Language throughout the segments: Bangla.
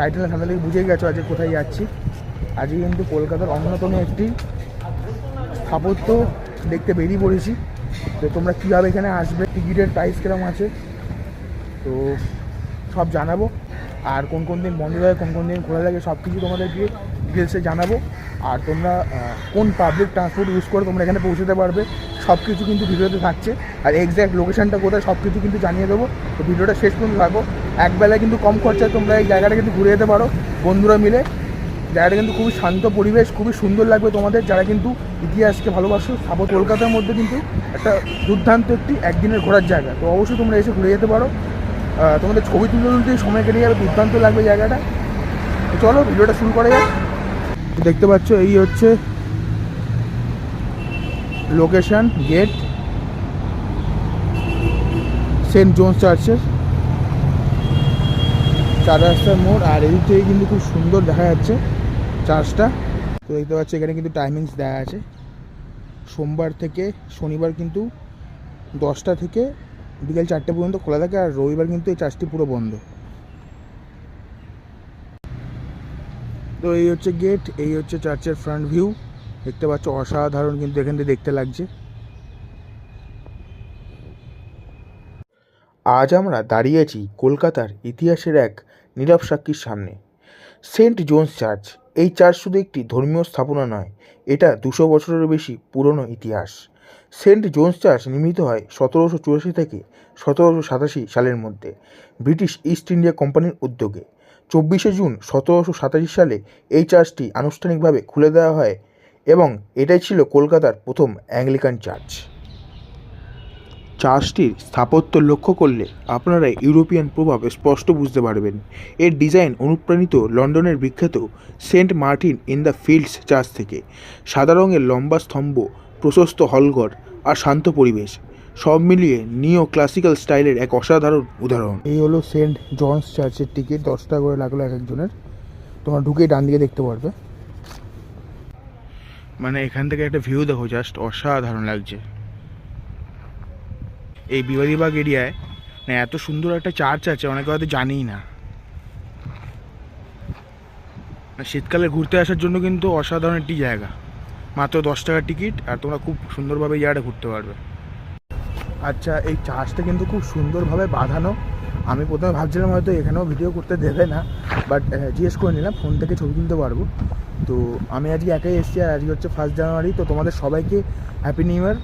টাইটেল সামনে থেকে বুঝেই গেছো আজকে কোথায় যাচ্ছি। আজকে কিন্তু কলকাতার অন্যতম একটি স্থাপত্য দেখতে বেরিয়ে পড়েছি। তো তোমরা কীভাবে এখানে আসবে, টিকিটের প্রাইস কীরকম আছে, তো সব জানাব। আর কোন কোন দিন বন্ধ থাকে, কোন কোন দিন খোলা থাকে সব কিছু তোমাদেরকে ডিটেলসে জানাব। আর তোমরা কোন পাবলিক ট্রান্সপোর্ট ইউজ করে, তোমরা এখানে পৌঁছতে পারবে। সব কিছু কিন্তু ভিডিওতে থাকছে। আর এক্স্যাক্ট লোকেশনটা কোথায় সব কিছু কিন্তু জানিয়ে দেবো। তো ভিডিওটা শেষ পর্যন্ত থাকো। একবেলায় কিন্তু কম খরচায় তোমরা এই জায়গাটা কিন্তু ঘুরে যেতে পারো, বন্ধুরা মিলে। জায়গাটা কিন্তু খুবই শান্ত পরিবেশ, খুবই সুন্দর লাগবে তোমাদের। যারা কিন্তু ইতিহাসকে ভালোবাসো সাপোজ কলকাতার মধ্যে কিন্তু একটা দুর্দান্ত একটি একদিনের ঘোরার জায়গা। তো অবশ্যই তোমরা এসে ঘুরে যেতে পারো। তোমাদের ছবি তুলতে তুলতেই সময় কেটে যাবে, দুর্দান্ত লাগবে জায়গাটা। চলো, ভিডিওটা শুরু করা যাক। দেখতে পাচ্ছ, এই হচ্ছে লোকেশন গেট সেন্ট জোন্স চার্চের চার রাস্তার মোড়, আর এদিক থেকে কিন্তু খুব সুন্দর দেখা যাচ্ছে চার্চটা। তো দেখতে পাচ্ছি এখানে কিন্তু টাইমিংস দেওয়া আছে। সোমবার থেকে শনিবার কিন্তু দশটা থেকে বিকেল চারটে পর্যন্ত খোলা থাকে, আর রবিবার কিন্তু এই চার্চটি পুরো বন্ধ। তো এই হচ্ছে গেট এই হচ্ছে চার্চের ফ্রন্ট ভিউ দেখতে পাচ্ছ, অসাধারণ কিন্তু এখান থেকে দেখতে লাগছে। আজ আমরা দাঁড়িয়েছি কলকাতার ইতিহাসের এক নীরব সাক্ষীর সামনে। সেন্ট জোন্স চার্চ, এই চার্চ শুধু একটি ধর্মীয় স্থাপনা নয়, এটা দুশো বছরেরও বেশি পুরনো ইতিহাস। সেন্ট জোন্স চার্চ নির্মিত হয় সতেরোশো চুরাশি থেকে সতেরোশো সাতাশি সালের মধ্যে ব্রিটিশ ইস্ট ইন্ডিয়া কোম্পানির উদ্যোগে। চব্বিশে জুন সতেরোশো সাতাশি সালে এই চার্চটি আনুষ্ঠানিকভাবে খুলে দেওয়া হয় এবং এটাই ছিল কলকাতার প্রথম অ্যাংলিকান চার্চ। চার্চটির স্থাপত্য লক্ষ্য করলে আপনারা ইউরোপিয়ান প্রভাব স্পষ্ট বুঝতে পারবেন। এর ডিজাইন অনুপ্রাণিত লন্ডনের বিখ্যাত saint Martin in the fields church থেকে। সাদা রঙের লম্বা স্তম্ভ, প্রশস্ত হলঘর আর শান্ত পরিবেশ, সব মিলিয়ে নিও ক্লাসিক্যাল স্টাইলের এক অসাধারণ উদাহরণ। এই হলো সেন্ট জনস চার্চের টিকিট দশ টাকা করে লাগল এক একজনের। তোমরা ঢুকে ডান দিকে দেখতে পারবে। মানে এখান থেকে একটা ভিউ দেখো জাস্ট অসাধারণ লাগছে। এই বিবাদীবাগ এরিয়ায় মানে এত সুন্দর একটা চার্চ আছে, অনেকে হয়তো জানিই না। শীতকালে ঘুরতে আসার জন্য কিন্তু অসাধারণ একটি জায়গা। মাত্র দশ টাকার টিকিট আর তোমরা খুব সুন্দরভাবে এই জায়গাটা ঘুরতে পারবে। আচ্ছা এই চার্চটা কিন্তু খুব সুন্দরভাবে বাঁধানো। আমি প্রথমে ভাবছিলাম হয়তো এখানেও ভিডিও করতে দেবে না বাট জিজ্ঞেস করে নিলাম ফোন থেকে ছবি তুলতে পারব। তো আমি আজকে একাই এসেছি আর আজকে হচ্ছে ফার্স্ট জানুয়ারি তো তোমাদের সবাইকে happy new year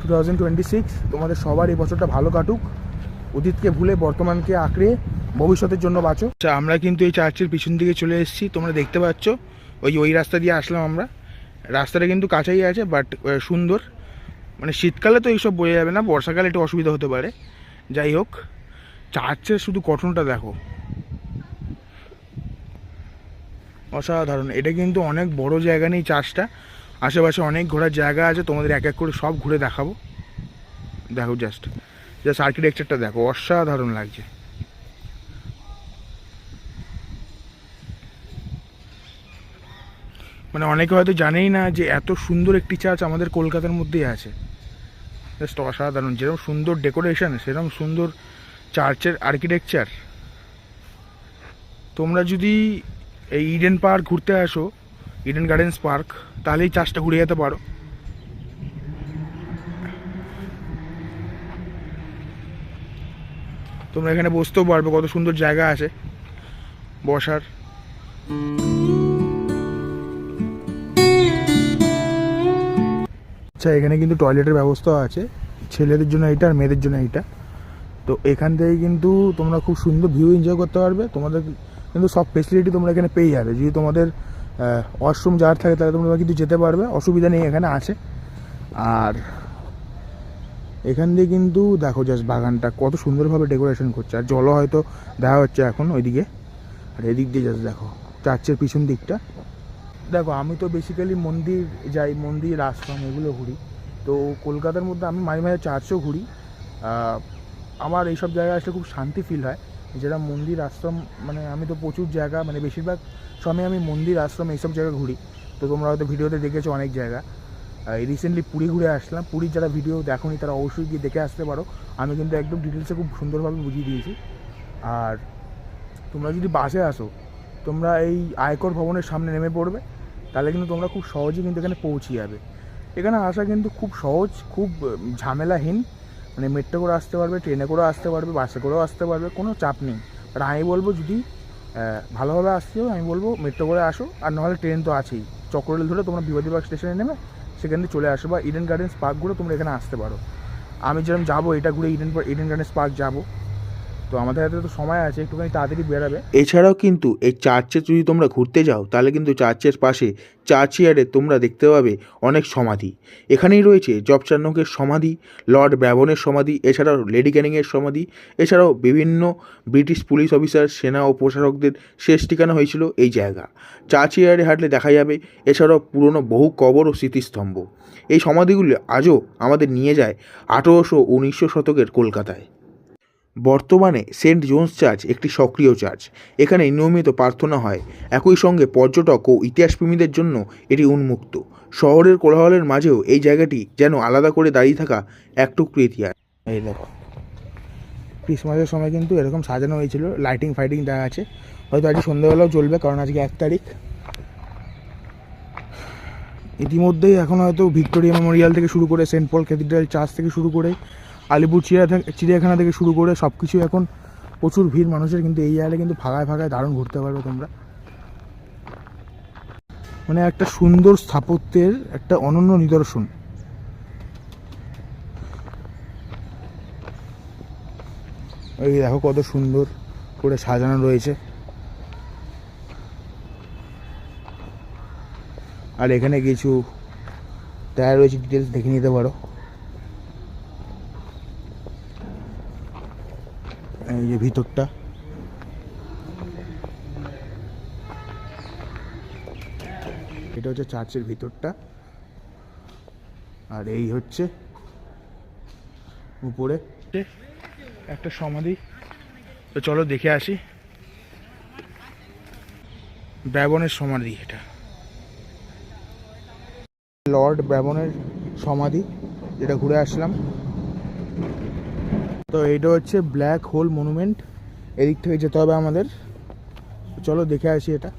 two thousand twenty six তোমাদের সবার এই বছরটা ভালো কাটুক। অতীতকে ভুলে বর্তমানকে আঁকড়ে ভবিষ্যতের জন্য বাঁচো। আচ্ছা আমরা কিন্তু এই চার্চের পিছন দিকে চলে এসেছি। তোমরা দেখতে পাচ্ছ, ওই ওই রাস্তা দিয়ে আসলাম আমরা। রাস্তাটা কিন্তু কাছেই আছে বাট সুন্দর। মানে শীতকালে তো এইসব বোঝা যাবে না, বর্ষাকালে একটু অসুবিধা হতে পারে। যাই হোক, চার্চের শুধু গঠনটা দেখো। অসাধারণ। এটা কিন্তু অনেক বড় জায়গা নেই চার্চটা আশেপাশে অনেক ঘোরার জায়গা আছে, তোমাদের এক এক করে সব ঘুরে দেখাবো। দেখো জাস্ট জাস্ট আর্কিটেকচারটা দেখো, অসাধারণ লাগছে। মানে অনেকে হয়তো জানেই না যে এত সুন্দর একটি চার্চ আমাদের কলকাতার মধ্যেই আছে। জাস্ট অসাধারণ, যেরকম সুন্দর ডেকোরেশন সেরকম সুন্দর চার্চের আর্কিটেকচার তোমরা যদি এই ইডেন পার্ক ঘুরতে আসো ইডেন গার্ডেন্স পার্ক তাহলে এই চার্চটা ঘুরে যেতে পারো। তোমরা এখানে বসতেও পারবে, কত সুন্দর জায়গা আছে বসার। আচ্ছা এখানে কিন্তু টয়লেটের ব্যবস্থা আছে, ছেলেদের জন্য এইটা আর মেয়েদের জন্য এইটা। তো এখান থেকে কিন্তু তোমরা খুব সুন্দর ভিউ এনজয় করতে পারবে, তোমাদের কিন্তু সব ফেসিলিটি তোমরা এখানে পেয়ে যাবে। যদি তোমাদের ওয়াশরুম যার থাকে তাহলে তোমরা কিন্তু যেতে পারবে, অসুবিধা নেই এখানে আছে। আর এখান দিয়ে কিন্তু দেখো জাস্ট বাগানটা কত সুন্দরভাবে ডেকোরেশন করছে। আর জলও হয়তো দেখা হচ্ছে এখন ওইদিকে। আর এদিক দিয়ে জাস্ট দেখো, চার্চের পিছন দিকটা। দেখো, আমি তো বেসিক্যালি মন্দির যাই, মন্দির, আশ্রম এগুলো ঘুরি। তো কলকাতার মধ্যে আমি মাঝে মাঝে চার্চও ঘুরি। আমার এইসব জায়গায় আসলে খুব শান্তি ফিল হয়। যেটা মন্দির আশ্রম মানে আমি তো প্রচুর জায়গা মানে বেশিরভাগ সময় আমি মন্দির আশ্রম এইসব জায়গা ঘুরি। তো তোমরা হয়তো ভিডিওতে দেখেছ অনেক জায়গা। এই রিসেন্টলি পুরী ঘুরে আসলাম। পুরীর যারা ভিডিও দেখোনি তারা অবশ্যই গিয়ে দেখে আসতে পারো। আমি কিন্তু একদম ডিটেলসে খুব সুন্দরভাবে বুঝিয়ে দিয়েছি। আর তোমরা যদি বাসে আসো, তোমরা এই আয়কর ভবনের সামনে নেমে পড়বে। তাহলে কিন্তু তোমরা খুব সহজেই কিন্তু এখানে পৌঁছে যাবে। এখানে আসা কিন্তু খুব সহজ, খুব ঝামেলাহীন। মানে মেট্রো করে আসতে পারবে ট্রেনে করেও আসতে পারবে বাসে করেও আসতে পারবে, কোনো চাপ নেই। আর আমি বলব যদি ভালোভাবে আসতে হবে আমি বলব মেট্রো করে আসো, আর নাহলে ট্রেন তো আছেই। চক্ররেল ধরে তোমরা বিবাদীবাগ স্টেশনে নেমে সেখান থেকে চলে আসো, বা ইডেন গার্ডেন্স পার্কগুলো তোমরা এখানে আসতে পারো। আমি যেরকম যাব, এটা ঘুরে ইডেন ইডেন গার্ডেন্স পার্ক যাব। তো আমাদের হাতে তো সময় আছে, একটুখানি তাড়াতাড়ি বেরাবে। এছাড়াও কিন্তু এই চার্চে যদি তোমরা ঘুরতে যাও, তাহলে কিন্তু চার্চের পাশে চার্চিয়ারে তোমরা দেখতে পাবে অনেক সমাধি। এখানেই রয়েছে জবচান্নকের সমাধি, লর্ড ব্যাবনের সমাধি, এছাড়াও লেডি ক্যানিংয়ের সমাধি, এছাড়াও বিভিন্ন ব্রিটিশ পুলিশ অফিসার, সেনা ও প্রশাসকদের শেষ ঠিকানা হয়েছিল এই জায়গা। চার্চিয়ারে হাঁটলে দেখা যাবে, এছাড়াও পুরনো বহু কবর ও স্মৃতিস্তম্ভ। এই সমাধিগুলি আজও আমাদের নিয়ে যায় আঠেরোশো উনিশশো শতকের কলকাতায়। বর্তমানে সেন্ট জোন্স চার্চ একটি সক্রিয় চার্চ। এখানে নিয়মিত প্রার্থনা হয়। একই সঙ্গে পর্যটক ও ইতিহাসপ্রেমীদের জন্য এটি উন্মুক্ত। শহরের কোলাহলের মাঝেও এই জায়গাটি যেন আলাদা করে দাঁড়িয়ে থাকা এক টুকরো ইতিহাস। এই দেখো। ক্রিসমাসের সময় কিন্তু এরকম সাজানো হয়েছিল। লাইটিং ফাইটিং দেওয়া আছে। হয়তো আজকে সন্ধ্যেবেলাও চলবে, কারণ আজকে এক তারিখ। ইতিমধ্যেই এখন হয়তো ভিক্টোরিয়া মেমোরিয়াল থেকে শুরু করে সেন্ট পল ক্যাথিড্রাল চার্চ থেকে শুরু করে আলিপুর চিড়িয়া চিড়িয়াখানা থেকে শুরু করে সব কিছু এখন প্রচুর ভিড় মানুষের, কিন্তু এই জায়গাটা কিন্তু ফাঁকায় ফাঁকায় দারুণ ঘুরতে পারবে তোমরা। মানে একটা সুন্দর স্থাপত্যের একটা অনন্য নিদর্শন। এই দেখো কত সুন্দর করে সাজানো রয়েছে। আর এখানে কিছু টায়ার রয়েছে ডিটেলস দেখে নিতে পারো। এই যে ভিতরটা। এটা হচ্ছে চার্চের ভিতরটা। আর এই হচ্ছে উপরে। একটা সমাধি। তো চলো দেখে আসি। ব্যাবনের সমাধি এটা। লর্ড ব্যাবনের সমাধি যেটা ঘুরে আসলাম। তো এইটা হচ্ছে ব্ল্যাক হোল মনুমেন্ট এদিক থেকে যেতে হবে আমাদের। চলো দেখে আসি এটা।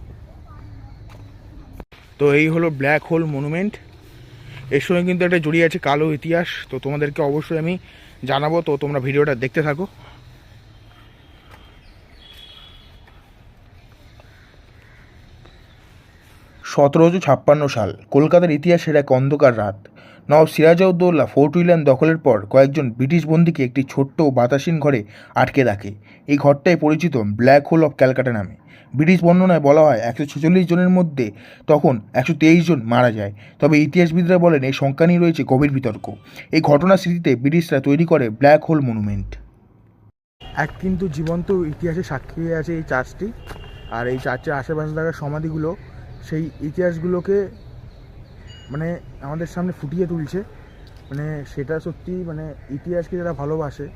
তো এই হলো ব্ল্যাক হোল মনুমেন্ট এর সঙ্গে কিন্তু একটা জড়িয়ে আছে কালো ইতিহাস। তো তোমাদেরকে অবশ্যই আমি জানাব। তো তোমরা ভিডিওটা দেখতে থাকো। সতেরোশো ছাপ্পান্ন সাল। কলকাতার ইতিহাসের এক অন্ধকার রাত। নব সিরাজউদ্দৌলা ফোর্ট উইলিয়াম দখলের পর কয়েকজন ব্রিটিশ বন্দীকে একটি ছোট্ট বাতাসীন ঘরে আটকে রাখে। এই ঘরটাই পরিচিত ব্ল্যাক হোল অফ ক্যালকাটা নামে। ব্রিটিশ বর্ণনায় বলা হয়, একশো ছেচল্লিশ জনের মধ্যে তখন একশো তেইশ জন মারা যায়। তবে ইতিহাসবিদরা বলেন, এই সংখ্যা নিয়ে রয়েছে গভীর বিতর্ক। এই ঘটনার স্মৃতিতে ব্রিটিশরা তৈরি করে ব্ল্যাক হোল মনুমেন্ট। এক কিন্তু জীবন্ত ইতিহাসে সাক্ষী হয়ে আছে এই চার্চটি। আর এই চার্চের আশেপাশে থাকা সমাধিগুলো, সেই ইতিহাসগুলোকে মানে আমাদের সামনে ফুটিয়ে তুলছে। মানে সেটা সত্যি মানে ইতিহাসকে যারা ভালোবাসে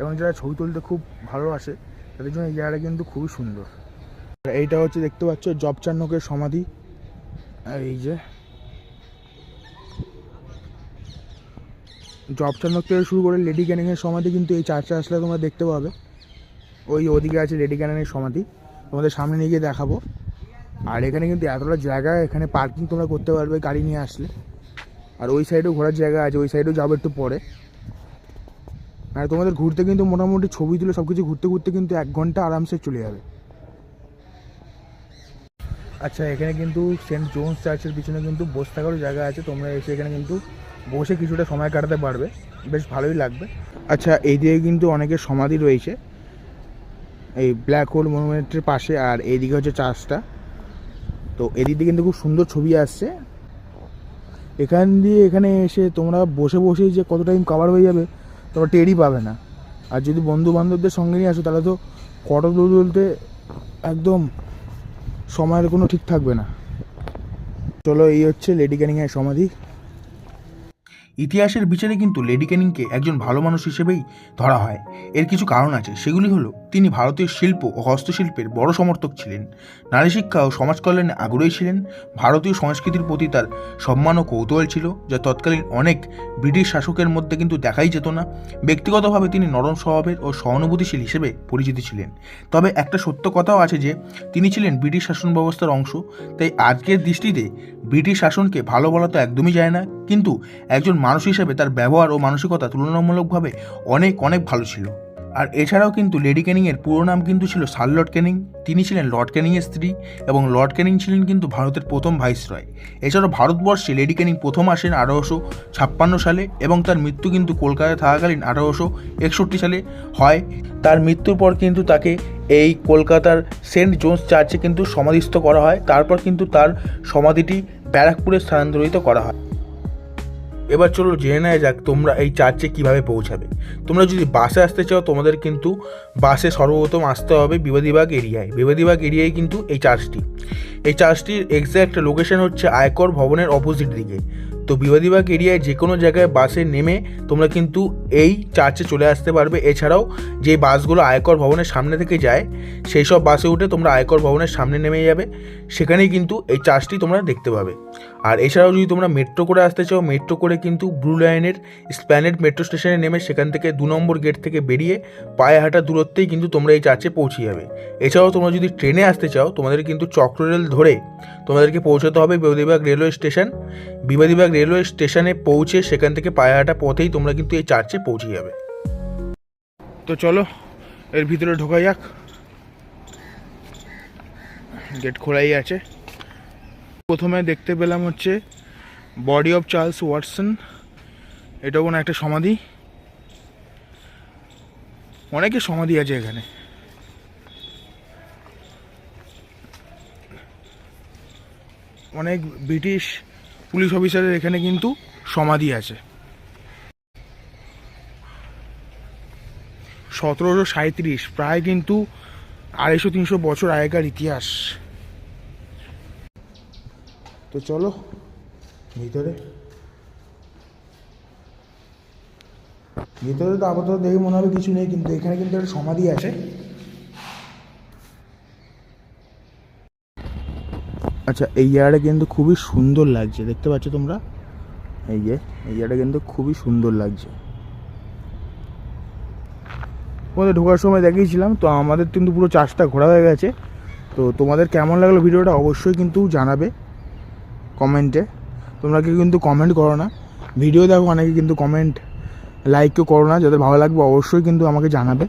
এবং যারা ছবি তুলতে খুব ভালোবাসে, তাদের জন্য এই জায়গাটা কিন্তু খুবই সুন্দর। এইটা হচ্ছে দেখতে পাচ্ছ জব চান্নকের সমাধি। আর এই যে জব চান্নক থেকে শুরু করে লেডি ক্যানিংয়ের সমাধি কিন্তু এই চার্চে আসলে তোমরা দেখতে পাবে। ওই ওদিকে আছে লেডি ক্যানিংয়ের সমাধি। তোমাদের সামনে নিয়ে গিয়ে দেখাবো। আর এখানে কিন্তু এতটা জায়গা, এখানে পার্কিং তোমরা করতে পারবে গাড়ি নিয়ে আসলে। আর ওই সাইডেও ঘোরার জায়গা আছে, ওই সাইডেও যাব একটু পরে। আর তোমাদের ঘুরতে কিন্তু মোটামুটি ছবি তুলে সব কিছু ঘুরতে ঘুরতে কিন্তু এক ঘণ্টা আরামসে চলে যাবে। আচ্ছা এখানে কিন্তু সেন্ট জোন্স চার্চের পিছনে কিন্তু বসে থাকারও জায়গা আছে। তোমরা এসে এখানে কিন্তু বসে কিছুটা সময় কাটাতে পারবে। বেশ ভালোই লাগবে। আচ্ছা এই দিকে কিন্তু অনেকের সমাধি রয়েছে। এই ব্ল্যাক হোল মনুমেন্টের পাশে আর এইদিকে হচ্ছে চার্চটা তো এদিক দিয়ে কিন্তু খুব সুন্দর ছবি আসছে। এখান দিয়ে এখানে এসে তোমরা বসে বসেই যে কত টাইম কভার হয়ে যাবে, তোমরা টেরই পাবে না। আর যদি বন্ধু বান্ধবদের সঙ্গে নিয়ে আসো, তাহলে তো ফটো তুলতে তুলতে একদম সময়ের কোনো ঠিক থাকবে না। চলো, এই হচ্ছে লেডি ক্যানিংয়ের সমাধি। ইতিহাসের বিচারে কিন্তু লেডি ক্যানিংকে একজন ভালো মানুষ হিসেবেই ধরা হয়। এর কিছু কারণ আছে। সেগুলি হলো তিনি ভারতীয় শিল্প ও হস্তশিল্পের বড় সমর্থক ছিলেন। নারী শিক্ষা ও সমাজ কল্যাণে আগ্রহী ছিলেন। ভারতীয় সংস্কৃতির প্রতি তার সম্মান ও কৌতূহল ছিল, যা তৎকালীন অনেক ব্রিটিশ শাসকের মধ্যে কিন্তু দেখাই যেত না। ব্যক্তিগতভাবে তিনি নরম স্বভাবের ও সহানুভূতিশীল হিসেবে পরিচিত ছিলেন। তবে একটা সত্য কথাও আছে যে, তিনি ছিলেন ব্রিটিশ শাসন ব্যবস্থার অংশ, তাই আজকের দৃষ্টিতে ব্রিটিশ শাসনকে ভালো বলা তো একদমই যায় না। কিন্তু একজন মানুষ হিসেবে তার ব্যবহার ও মানসিকতা তুলনামূলকভাবে অনেক অনেক ভালো ছিল। আর এছাড়াও কিন্তু লেডি ক্যানিংয়ের পুরো নাম কিন্তু ছিল শার্লট ক্যানিং তিনি ছিলেন লর্ড ক্যানিংয়ের স্ত্রী এবং লর্ড ক্যানিং ছিলেন কিন্তু ভারতের প্রথম ভাইসরয়। এছাড়াও ভারতবর্ষে লেডি ক্যানিং প্রথম আসেন আঠারোশো ছাপ্পান্ন সালে এবং তার মৃত্যু কিন্তু কলকাতায় থাকাকালীন আঠারোশো একষট্টি সালে হয়। তার মৃত্যুর পর কিন্তু তাকে এই কলকাতার সেন্ট জোন্স চার্চে কিন্তু সমাধিস্থ করা হয়। তারপর কিন্তু তার সমাধিটি ব্যারাকপুরে স্থানান্তরিত করা হয়। এবার চলো জেনে নেওয়া যাক তোমরা এই চার্চে কীভাবে পৌঁছাবে। তোমরা যদি বাসে আসতে চাও, তোমাদের কিন্তু বাসে সর্বপ্রথম আসতে হবে বিবাদীবাগ এরিয়ায়। বিবাদীবাগ এরিয়ায় কিন্তু এই চার্চটি। এই চার্চটির এক্স্যাক্ট লোকেশন হচ্ছে আয়কর ভবনের অপোজিট দিকে। তো বিবাদীবাগ এরিয়ায় যে কোনো জায়গায় বাসে নেমে তোমরা কিন্তু এই চার্চে চলে আসতে পারবে। এছাড়াও যে বাসগুলো আয়কর ভবনের সামনে থেকে যায়, সেই সব বাসে উঠে তোমরা আয়কর ভবনের সামনে নেমে যাবে। সেখানেই কিন্তু এই চার্চটি তোমরা দেখতে পাবে। আর এছাড়াও যদি তোমরা মেট্রো করে আসতে চাও মেট্রো করে কিন্তু ব্লু লাইনের স্প্ল্যানেড মেট্রো স্টেশনে নেমে সেখান থেকে দু নম্বর গেট থেকে বেরিয়ে পায়ে হাঁটা দূরত্বেই কিন্তু তোমরা এই চার্চে পৌঁছে যাবে। এছাড়াও তোমরা যদি ট্রেনে আসতে চাও, তোমাদের কিন্তু চক্ররেল ধরে তোমাদেরকে পৌঁছাতে হবে Bibadibag railway station Bibadibag railway স্টেশনে পৌঁছে সেখান থেকে পায়ে হাঁটা পথেই তোমরা কিন্তু এই চার্চে পৌঁছে যাবে। তো চলো, এর ভিতরে ঢোকা যাক। গেট খোলাই আছে। প্রথমে দেখতে পেলাম হচ্ছে বডি অফ চার্লস ওয়াটসন এটা কোনো একটা সমাধি। অনেকের সমাধি আছে এখানে। অনেক ব্রিটিশ পুলিশ অফিসারের এখানে কিন্তু সমাধি আছে। সতেরোশো সাঁত্রিশ প্রায় কিন্তু আড়াইশো তিনশো বছর আগেকার ইতিহাস। তো চলো, ভিতরে। ভিতরে তো আপাতত দেখে মনে হবে কিছু নেই, কিন্তু এখানে কিন্তু একটা সমাধি আছে। আচ্ছা এই জায়গাটা কিন্তু খুবই সুন্দর লাগছে, দেখতে পাচ্ছ তোমরা? এই যে, এই জায়গাটা কিন্তু খুবই সুন্দর লাগছে। তোমাদের ঢোকার সময় দেখিয়েছিলাম, তো আমাদের কিন্তু পুরো চার্জটা ঘোরা হয়ে গেছে। তো তোমাদের কেমন লাগল ভিডিওটা অবশ্যই কিন্তু জানাবে। কমেন্টে তোমরা কেউ কিন্তু কমেন্ট করো না। ভিডিও দেখো অনেকে কিন্তু কমেন্ট লাইকও করো না। যাদের ভালো লাগবে অবশ্যই কিন্তু আমাকে জানাবে।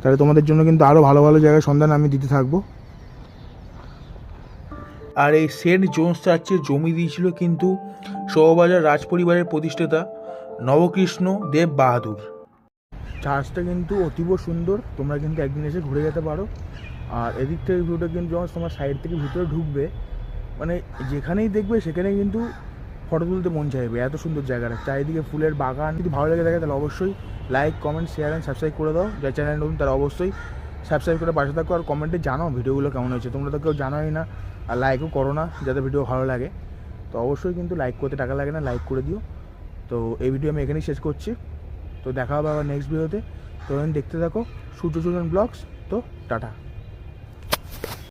তাহলে তোমাদের জন্য কিন্তু আরও ভালো ভালো জায়গায় সন্ধান আমি দিতে থাকব। আর এই সেন্ট জোন্স চার্চের জমি দিয়েছিল কিন্তু সৌবাজার রাজ পরিবারের প্রতিষ্ঠাতা নবকৃষ্ণ দেব বাহাদুর। চার্চটা কিন্তু অতীব সুন্দর। তোমরা কিন্তু একদিন এসে ঘুরে যেতে পারো। আর এদিক থেকে ভিউটা কিন্তু যখন তোমার সাইড থেকে ভিতরে ঢুকবে মানে যেখানেই দেখবে সেখানেই কিন্তু ফটো তুলতে মন চাইবে। এত সুন্দর জায়গাটা। চারিদিকে ফুলের বাগান। যদি ভালো লেগে থাকে তাহলে অবশ্যই like comment share and subscribe করে দাও। যার চ্যানেল নতুন তারা অবশ্যই সাবস্ক্রাইব করে পাশে থাকো। আর কমেন্টে জানাও ভিডিওগুলো কেমন হয়েছে। তোমরা তো কেউ জানোই না। আর লাইকও করো না, যাতে ভিডিও ভালো লাগে। তো অবশ্যই কিন্তু লাইক করতে টাকা লাগে না লাইক করে দিও। তো এই ভিডিও আমি এখানেই শেষ করছি। তো দেখা হবে আবার নেক্সট ভিডিওতে তো। দেখতে থাকো। সূর্য ব্লগস তো টাটা।